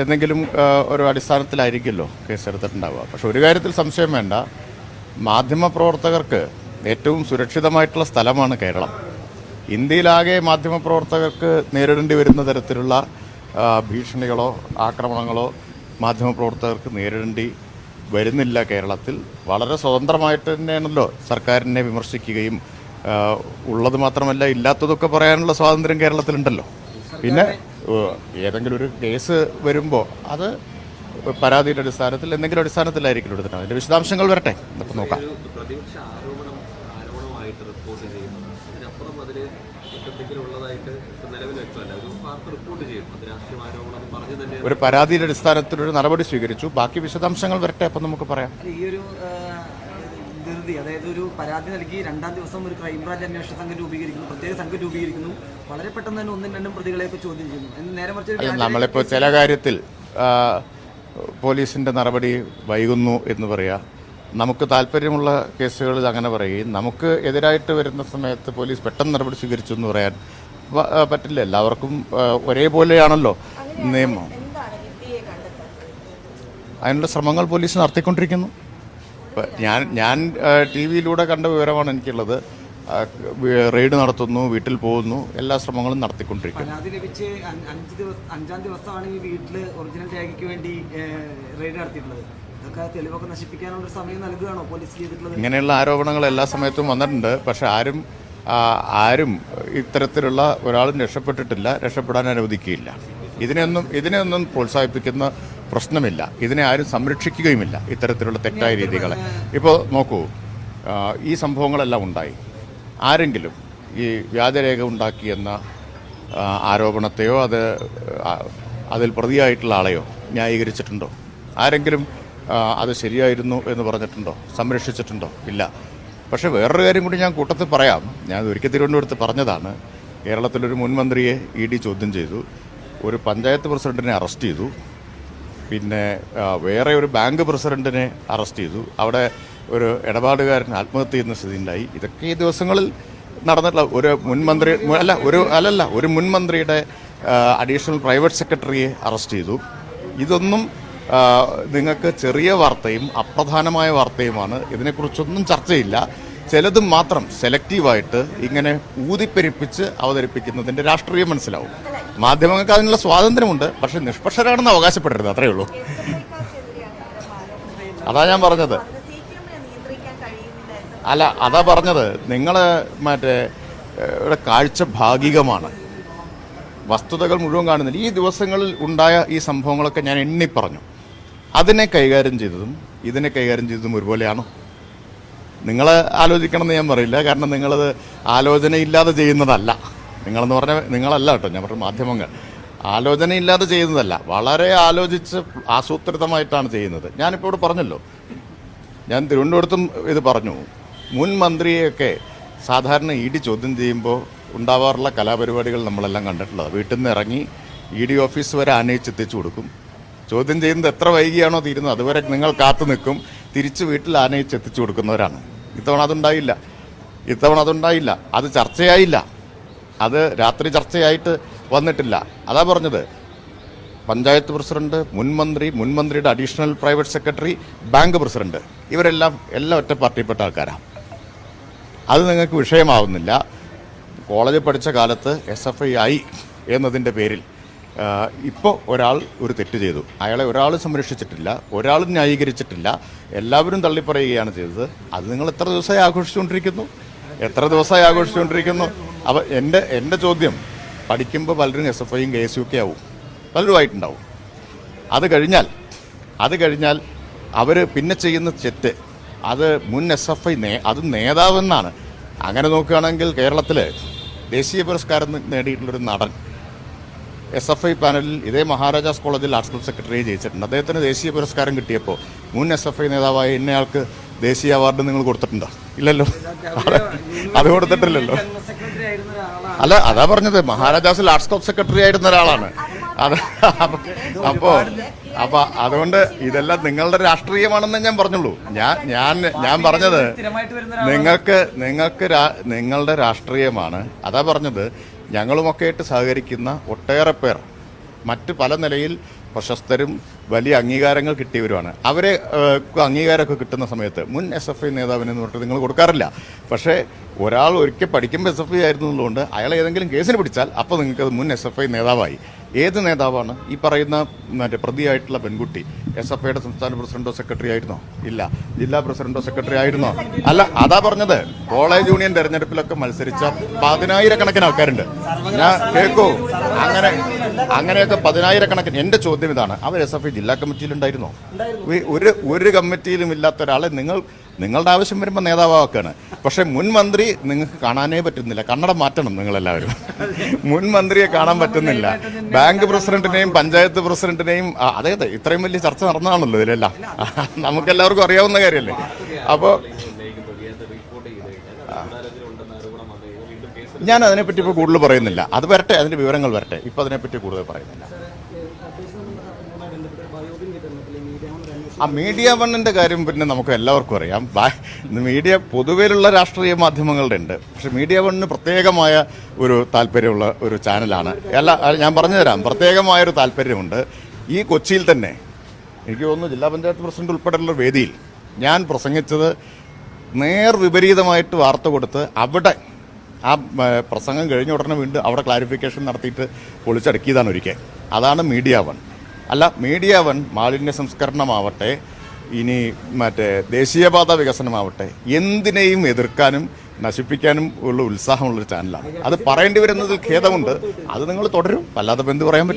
എന്തെങ്കിലും ഒരു അടിസ്ഥാനത്തിലായിരിക്കുമല്ലോ കേസെടുത്തിട്ടുണ്ടാവുക പക്ഷെ ഒരു കാര്യത്തിൽ സംശയം വേണ്ട. മാധ്യമപ്രവർത്തകർക്ക് ഏറ്റവും സുരക്ഷിതമായിട്ടുള്ള സ്ഥലമാണ് കേരളം. ഇന്ത്യയിലാകെ മാധ്യമപ്രവർത്തകർക്ക് നേരിടേണ്ടി വരുന്ന തരത്തിലുള്ള ഭീഷണികളോ ആക്രമണങ്ങളോ മാധ്യമപ്രവർത്തകർക്ക് നേരിടേണ്ടി വരുന്നില്ല കേരളത്തിൽ. വളരെ സ്വതന്ത്രമായിട്ട് തന്നെയാണല്ലോ സർക്കാരിനെ വിമർശിക്കുകയും ഉള്ളത് മാത്രമല്ല ഇല്ലാത്തതൊക്കെ പറയാനുള്ള സ്വാതന്ത്ര്യം കേരളത്തിലുണ്ടല്ലോ. പിന്നെ ഏതെങ്കിലും ഒരു കേസ് വരുമ്പോൾ അത് പരാതിയുടെ അടിസ്ഥാനത്തിൽ എന്തെങ്കിലും അടിസ്ഥാനത്തിലായിരിക്കും എടുത്തിട്ട്? അതിന്റെ വിശദാംശങ്ങൾ വരട്ടെ. നമുക്ക് നോക്കാം. ഒരു പരാതിയുടെ അടിസ്ഥാനത്തിൽ ഒരു നടപടി സ്വീകരിച്ചു. ബാക്കി വിശദാംശങ്ങൾ വരട്ടെ. അപ്പം നമുക്ക് പറയാം. അല്ല, ഈ ഒരു ധൃതി അതായത് ഒരു പരാതി നൽകി രണ്ടാം ദിവസം ഒരു ക്രൈംബ്രാഞ്ച് അന്വേഷണ സംഘം രൂപീകരിക്കുന്നു പ്രത്യേക സംഘം രൂപീകരിക്കുന്നു. വളരെ പെട്ടെന്ന് തന്നെ ഒന്നും രണ്ടും പ്രതികളെ ചോദ്യം ചെയ്യുന്നു. നേരെ മറിച്ച് നമ്മളിപ്പോ നമ്മളിപ്പോൾ ചില കാര്യത്തിൽ പോലീസിന്റെ നടപടി വൈകുന്നു എന്ന് പറയാ. നമുക്ക് താല്പര്യമുള്ള കേസുകളിൽ അങ്ങനെ പറയുകയും നമുക്ക് എതിരായിട്ട് വരുന്ന സമയത്ത് പോലീസ് പെട്ടെന്ന് നടപടി സ്വീകരിച്ചു എന്ന് പറയാൻ പറ്റില്ല. എല്ലാവർക്കും ഒരേപോലെയാണല്ലോ നിയമം. അതിനുള്ള ശ്രമങ്ങൾ പോലീസ് നടത്തിക്കൊണ്ടിരിക്കുന്നു. ഞാൻ ഞാൻ ടി വിയിലൂടെ കണ്ട വിവരമാണ് എനിക്കുള്ളത്. റെയ്ഡ് നടത്തുന്നു വീട്ടിൽ പോകുന്നു എല്ലാ ശ്രമങ്ങളും നടത്തിക്കൊണ്ടിരിക്കുന്നു. അഞ്ച് അഞ്ച് ദിവസം അഞ്ചാം ദിവസമാണ് ഈ വീട്ടിൽ ഒറിജിനൽ രേഖയ്ക്ക് വേണ്ടി റെയ്ഡ് നടത്തിയിട്ടുള്ളത്. ഇങ്ങനെയുള്ള ആരോപണങ്ങൾ എല്ലാ സമയത്തും വന്നിട്ടുണ്ട്. പക്ഷെ ആരും ആരും ഇത്തരത്തിലുള്ള ഒരാളും രക്ഷപ്പെട്ടിട്ടില്ല രക്ഷപ്പെടാൻ അനുവദിക്കുകയില്ല. ഇതിനെയൊന്നും ഇതിനെയൊന്നും പ്രോത്സാഹിപ്പിക്കുന്ന പ്രശ്നമില്ല. ഇതിനെ ആരും സംരക്ഷിക്കുകയുമില്ല ഇത്തരത്തിലുള്ള തെറ്റായ രീതികളെ. ഇപ്പോൾ നോക്കൂ ഈ സംഭവങ്ങളെല്ലാം ഉണ്ടായി. ആരെങ്കിലും ഈ വ്യാജരേഖ ഉണ്ടാക്കിയെന്ന ആരോപണത്തെയോ അത് അതിൽ പ്രതിയായിട്ടുള്ള ആളെയോ ന്യായീകരിച്ചിട്ടുണ്ടോ? ആരെങ്കിലും അത് ശരിയായിരുന്നു എന്ന് പറഞ്ഞിട്ടുണ്ടോ? സംരക്ഷിച്ചിട്ടുണ്ടോ? ഇല്ല. പക്ഷേ വേറൊരു കാര്യം കൂടി ഞാൻ കൂട്ടത്തിൽ പറയാം. ഞാൻ ഒരിക്കൽ തിരുവനന്തപുരത്ത് പറഞ്ഞതാണ് കേരളത്തിലൊരു മുൻമന്ത്രിയെ ഇ ഡി ചോദ്യം ചെയ്തു ഒരു പഞ്ചായത്ത് പ്രസിഡന്റിനെ അറസ്റ്റ് ചെയ്തു പിന്നെ വേറെ ഒരു ബാങ്ക് പ്രസിഡന്റിനെ അറസ്റ്റ് ചെയ്തു. അവിടെ ഒരു ഇടപാടുകാരൻ ആത്മഹത്യ ചെയ്യുന്ന സ്ഥിതി ഉണ്ടായി ഇതൊക്കെ ഈ ദിവസങ്ങളിൽ നടന്നിട്ടുള്ള ഒരു മുൻമന്ത്രി അല്ല ഒരു അല്ലല്ല ഒരു മുൻമന്ത്രിയുടെ അഡീഷണൽ പ്രൈവറ്റ് സെക്രട്ടറിയെ അറസ്റ്റ് ചെയ്തു. ഇതൊന്നും നിങ്ങൾക്ക് ചെറിയ വാർത്തയും അപ്രധാനമായ വാർത്തയുമാണ്. ഇതിനെക്കുറിച്ചൊന്നും ചർച്ചയില്ല. ചിലതും മാത്രം സെലക്റ്റീവായിട്ട് ഇങ്ങനെ ഊതിപ്പെരിപ്പിച്ച് അവതരിപ്പിക്കുന്നതിന്റെ രാഷ്ട്രീയം മനസ്സിലാവും. മാധ്യമങ്ങൾക്ക് അതിനുള്ള സ്വാതന്ത്ര്യമുണ്ട് പക്ഷെ നിഷ്പക്ഷരാണെന്ന് അവകാശപ്പെടരുത് അത്രയേ ഉള്ളൂ. അതാ ഞാൻ പറഞ്ഞത്. അല്ല അതാ പറഞ്ഞത്. നിങ്ങൾ മറ്റേ ഇവിടെ കാഴ്ച ഭാഗികമാണ്. വസ്തുതകൾ മുഴുവൻ കാണുന്നില്ല. ഈ ദിവസങ്ങളിൽ ഉണ്ടായ ഈ സംഭവങ്ങളൊക്കെ ഞാൻ എണ്ണി പറഞ്ഞു അതിനെ കൈകാര്യം ചെയ്തതും ഇതിനെ കൈകാര്യം ചെയ്തതും ഒരുപോലെയാണോ? നിങ്ങൾ ആലോചിക്കണമെന്ന് ഞാൻ പറയില്ല. കാരണം നിങ്ങളത് ആലോചനയില്ലാതെ ചെയ്യുന്നതല്ല. നിങ്ങളെന്ന് പറഞ്ഞ നിങ്ങളല്ല കേട്ടോ ഞാൻ പറഞ്ഞ മാധ്യമങ്ങൾ. ആലോചനയില്ലാതെ ചെയ്യുന്നതല്ല വളരെ ആലോചിച്ച് ആസൂത്രിതമായിട്ടാണ് ചെയ്യുന്നത്. ഞാനിപ്പോൾ ഇവിടെ പറഞ്ഞല്ലോ ഞാൻ തിരുവനന്തപുരത്തും ഇത് പറഞ്ഞു മുൻ മന്ത്രിയെയൊക്കെ സാധാരണ ഇ ഡി ചോദ്യം ചെയ്യുമ്പോൾ ഉണ്ടാവാറുള്ള കലാപരിപാടികൾ നമ്മളെല്ലാം കണ്ടിട്ടുള്ളത്. വീട്ടിൽ നിന്ന് ഇറങ്ങി ഇ ഡി ഓഫീസ് വരെ ആനയിച്ചെത്തിച്ചു കൊടുക്കും. ചോദ്യം ചെയ്യുന്നത് എത്ര വൈകിയാണോ തീരുന്നത് അതുവരെ നിങ്ങൾ കാത്തു നിൽക്കും. തിരിച്ച് വീട്ടിൽ ആനയിച്ചെത്തിച്ചു കൊടുക്കുന്നവരാണ്. ഇത്തവണ അതുണ്ടായില്ല ഇത്തവണ അതുണ്ടായില്ല അത് ചർച്ചയായില്ല. അത് രാത്രി ചർച്ചയായിട്ട് വന്നിട്ടില്ല. അതാ പറഞ്ഞത്. പഞ്ചായത്ത് പ്രസിഡന്റ് മുൻമന്ത്രി മുൻമന്ത്രിയുടെ മുൻ മന്ത്രിയുടെ additional private secretary bank president. ഇവരെല്ലാം എല്ലാം ഒറ്റ പാർട്ടിപ്പെട്ട ആൾക്കാരാണ് അത് നിങ്ങൾക്ക് വിഷയമാവുന്നില്ല. കോളേജ് പഠിച്ച കാലത്ത് എസ് എഫ് ഐ ആയി എന്നതിന്റെ പേരിൽ ഇപ്പോൾ ഒരാൾ ഒരു തെറ്റ് ചെയ്തു. അയാളെ ഒരാൾ സംരക്ഷിച്ചിട്ടില്ല ഒരാൾ ന്യായീകരിച്ചിട്ടില്ല. എല്ലാവരും തള്ളിപ്പറയുകയാണ് ചെയ്തത്. അത് നിങ്ങൾ എത്ര ദിവസമായി ആഘോഷിച്ചുകൊണ്ടിരിക്കുന്നു? എത്ര ദിവസമായി ആഘോഷിച്ചുകൊണ്ടിരിക്കുന്നു? അപ്പോൾ എന്റെ എന്റെ ചോദ്യം പഠിക്കുമ്പോൾ പലരും എസ് എഫ് ഐയും കെ എസ് യു ഒക്കെ ആവും പലരും ആയിട്ടുണ്ടാവും അത് കഴിഞ്ഞാൽ അത് കഴിഞ്ഞാൽ അവർ പിന്നെ ചെയ്യുന്ന തെറ്റ് അത് മുൻ എസ് എഫ് ഐ നേ അത് നേതാവെന്നാണ് അങ്ങനെ നോക്കുകയാണെങ്കിൽ കേരളത്തിൽ ദേശീയ പുരസ്കാരം നേടിയിട്ടുള്ളൊരു നടൻ എസ് എഫ് ഐ പാനലിൽ ഇതേ മഹാരാജാസ് കോളേജിൽ ആർട്സ് ക്ലബ് സെക്രട്ടറി ജയിച്ചിട്ടുണ്ട് അദ്ദേഹത്തിന് ദേശീയ പുരസ്കാരം കിട്ടിയപ്പോൾ മുൻ എസ് എഫ് ഐ നേതാവായ ഇന്നയാൾക്ക് ദേശീയ അവാർഡ് നിങ്ങൾ കൊടുത്തിട്ടുണ്ടോ ഇല്ലല്ലോ അത് കൊടുത്തിട്ടില്ലല്ലോ ജനറൽ സെക്രട്ടറി ആയിരുന്ന ഒരാളാണ് അല്ല അതാ പറഞ്ഞത്. മഹാരാജാസ് ആർട്സ് ക്ലബ് സെക്രട്ടറി ആയിരുന്ന ഒരാളാണ്. അത് അപ്പോ അപ്പൊ അതുകൊണ്ട് ഇതെല്ലാം നിങ്ങളുടെ രാഷ്ട്രീയമാണെന്ന് ഞാൻ പറഞ്ഞുള്ളൂ. ഞാൻ ഞാൻ ഞാൻ പറഞ്ഞത് നിങ്ങൾക്ക് നിങ്ങൾക്ക് നിങ്ങളുടെ രാഷ്ട്രീയമാണ്. അതാ പറഞ്ഞത്. ഞങ്ങളുമൊക്കെ ആയിട്ട് സഹകരിക്കുന്ന ഒട്ടേറെ പേർ. മറ്റ് പല നിലയിൽ പ്രശസ്തരും വലിയ അംഗീകാരങ്ങൾ കിട്ടിയവരുമാണ്. അവരെ അംഗീകാരമൊക്കെ കിട്ടുന്ന സമയത്ത് മുൻ എസ് എഫ് ഐ നേതാവിന് എന്ന് പറഞ്ഞിട്ട് നിങ്ങൾ കൊടുക്കാറില്ല. പക്ഷേ ഒരാൾ ഒരിക്കൽ പഠിക്കുമ്പോൾ എസ് എഫ് ഐ ആയിരുന്നതുകൊണ്ട് അയാൾ ഏതെങ്കിലും കേസിന് പിടിച്ചാൽ അപ്പോൾ നിങ്ങൾക്ക് അത് മുൻ എസ് എഫ് ഐ നേതാവായി. ഏത് നേതാവാണ് ഈ പറയുന്ന മറ്റേ പ്രതിയായിട്ടുള്ള പെൺകുട്ടി? എസ് എഫ് ഐയുടെ സംസ്ഥാന പ്രസിഡന്റോ സെക്രട്ടറി ആയിരുന്നോ? ഇല്ല. ജില്ലാ പ്രസിഡന്റോ സെക്രട്ടറി ആയിരുന്നോ? അല്ല അതാ പറഞ്ഞത്. കോളേജ് യൂണിയൻ തെരഞ്ഞെടുപ്പിലൊക്കെ മത്സരിച്ച പതിനായിരക്കണക്കിന് ആൾക്കാരുണ്ട്. ഞാൻ കേൾക്കൂ അങ്ങനെ അങ്ങനെയൊക്കെ പതിനായിരക്കണക്കിന് എന്റെ ചോദ്യം ഇതാണ്. അവർ എസ് എഫ് ഐ ജില്ലാ കമ്മിറ്റിയിലുണ്ടായിരുന്നോ? ഒരു ഒരു കമ്മിറ്റിയിലും ഇല്ലാത്ത ഒരാളെ നിങ്ങൾ നിങ്ങളുടെ ആവശ്യം വരുമ്പോൾ നേതാവാക്കാണ്. പക്ഷേ മുൻ മന്ത്രി നിങ്ങൾക്ക് കാണാനേ പറ്റുന്നില്ല. കണ്ണട മാറ്റണം നിങ്ങളെല്ലാവരും. മുൻ മന്ത്രിയെ കാണാൻ പറ്റുന്നില്ല. ബാങ്ക് പ്രസിഡന്റിനെയും പഞ്ചായത്ത് പ്രസിഡന്റിനെയും അതെ അതെ ഇത്രയും വലിയ ചർച്ച നടന്നതാണല്ലോ ഇതിലെല്ലാം. നമുക്കെല്ലാവർക്കും അറിയാവുന്ന കാര്യമല്ലേ? അപ്പോൾ ഞാൻ അതിനെപ്പറ്റി ഇപ്പോൾ കൂടുതൽ പറയുന്നില്ല. അത് വരട്ടെ അതിന്റെ വിവരങ്ങൾ വരട്ടെ. ഇപ്പോൾ അതിനെപ്പറ്റി കൂടുതൽ പറയുന്നില്ല. ആ മീഡിയ വണ്ണിന്റെ കാര്യം പിന്നെ നമുക്ക് എല്ലാവർക്കും അറിയാം. മീഡിയ പൊതുവേലുള്ള രാഷ്ട്രീയ മാധ്യമങ്ങളുടെ ഉണ്ട്. പക്ഷെ മീഡിയ വണ്ണിന് പ്രത്യേകമായ ഒരു താല്പര്യമുള്ള ഒരു ചാനലാണ്. അല്ല ഞാൻ പറഞ്ഞുതരാം. പ്രത്യേകമായ ഒരു താല്പര്യമുണ്ട്. ഈ കൊച്ചിയിൽ തന്നെ എനിക്ക് തോന്നുന്നു ജില്ലാ പഞ്ചായത്ത് പ്രസിഡന്റ് ഉൾപ്പെടെയുള്ള വേദിയിൽ ഞാൻ പ്രസംഗിച്ചത് നേർ വിപരീതമായിട്ട് വാർത്ത കൊടുത്ത് അവിടെ ആ പ്രസംഗം കഴിഞ്ഞ ഉടനെ വീണ്ടും അവിടെ ക്ലാരിഫിക്കേഷൻ നടത്തിയിട്ട് പൊളിച്ചടക്കിയതാണ് ഒരിക്കൽ. അതാണ് മീഡിയ വൺ. അല്ല മീഡിയ വൺ മാലിന്യ സംസ്കരണമാവട്ടെ ഇനി മറ്റേ ദേശീയപാത വികസനമാവട്ടെ എന്തിനേയും എതിർക്കാനും നശിപ്പിക്കാനും ഉള്ള ഉത്സാഹമുള്ളൊരു ചാനലാണ്. അത് പറയേണ്ടി വരുന്നതിൽ ഖേദമുണ്ട്. അത് നിങ്ങൾ തുടരും. അല്ലാതെ എന്ത് പറയാൻ പറ്റും?